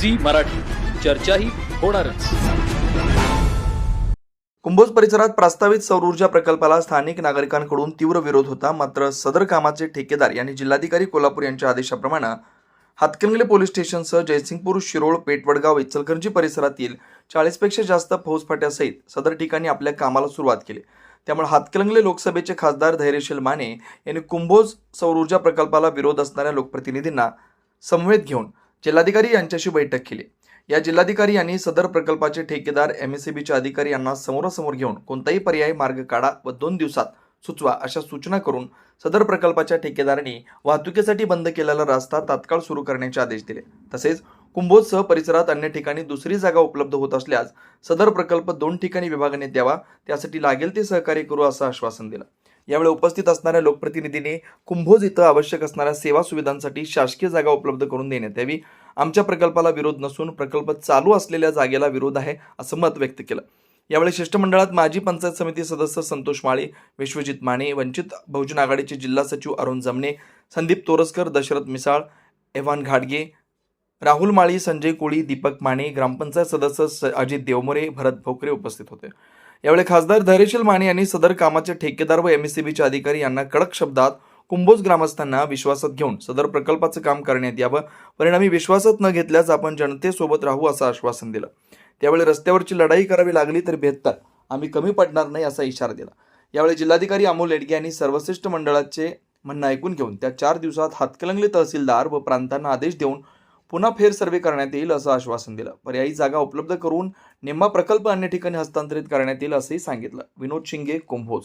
Zee Marathi. चर्चाही होणारच. कुंभोज परिसरात प्रस्तावित सौर ऊर्जा प्रकल्पाला स्थानिक नागरिकांकडून तीव्र विरोध होता मात्र सदर कामाचे ठेकेदार यांनी जिल्हाधिकारी कोल्हापूर यांच्या आदेशाप्रमाणे हातकणंगले पोलीस स्टेशनसह जयसिंगपूर शिरोळ पेटवडगाव इचलकरंजी परिसरातील चाळीसपेक्षा जास्त फौजफाट्यासहित सदर ठिकाणी आपल्या कामाला सुरुवात केली. त्यामुळे हातकलंगले लोकसभेचे खासदार धैर्यशील माने यांनी कुंभोज सौर ऊर्जा प्रकल्पाला विरोध असणाऱ्या लोकप्रतिनिधींना समवेत घेऊन जिल्हाधिकारी यांच्याशी बैठक केली. या जिल्हाधिकारी यांनी सदर प्रकल्पाचे ठेकेदार एम एस अधिकारी यांना समोरासमोर घेऊन कोणताही पर्यायी मार्ग काढा व दोन दिवसात सुचवा अशा सूचना करून सदर प्रकल्पाच्या ठेकेदारांनी वाहतुकीसाठी बंद केलेला रस्ता तात्काळ सुरू करण्याचे आदेश दिले. तसेच कुंभोजसह परिसरात अन्य ठिकाणी दुसरी जागा उपलब्ध होत असल्यास सदर प्रकल्प दोन ठिकाणी विभागाने द्यावा त्यासाठी लागेल ते सहकार्य करू असं आश्वासन दिलं. यावेळी उपस्थित असणाऱ्या लोकप्रतिनिधींनी कुंभोज इथं आवश्यक असणाऱ्या सेवा सुविधांसाठी शासकीय जागा उपलब्ध करून देण्यात यावी. आमच्या प्रकल्पाला विरोध नसून प्रकल्प चालू असलेल्या जागेला विरोध आहे असं मत व्यक्त केलं. यावेळी शिष्टमंडळात माजी पंचायत समिती सदस्य संतोष माळी विश्वजित माने वंचित बहुजन आघाडीचे जिल्हा सचिव अरुण जमणे संदीप तोरसकर दशरथ मिसाळ एव्हान घाडगे राहुल माळी संजय कोळी दीपक माने ग्रामपंचायत सदस्य स- अजित देवमोरे भरत भोकरे उपस्थित होते. यावेळी खासदार धैर्यशील माने यांनी सदर कामाचे ठेकेदार व एमएससीबीचे अधिकारी यांना कडक शब्दात कुंभोज ग्रामस्थांना विश्वासात घेऊन सदर प्रकल्पाचं काम करण्यात यावं. परिणामी विश्वासात न घेतल्यास आपण जनतेसोबत राहू असं आश्वासन दिलं. त्यावेळी रस्त्यावरची लढाई करावी लागली तर भेदतात. आम्ही कमी पडणार नाही असा इशारा दिला. यावेळी जिल्हाधिकारी अमोल येडगे यांनी सर्वश्रेष्ठ मंडळाचे म्हणणं ऐकून घेऊन त्या चार दिवसात हातकलंगले तहसीलदार व प्रांतांना आदेश देऊन पुन्हा फेर सर्वे करण्यात येईल असं आश्वासन दिलं. पर्यायी जागा उपलब्ध करून निम्मा प्रकल्प अन्य ठिकाणी हस्तांतरित करण्यात येईल असंही सांगितलं. विनोद शिंगे कुंभोज.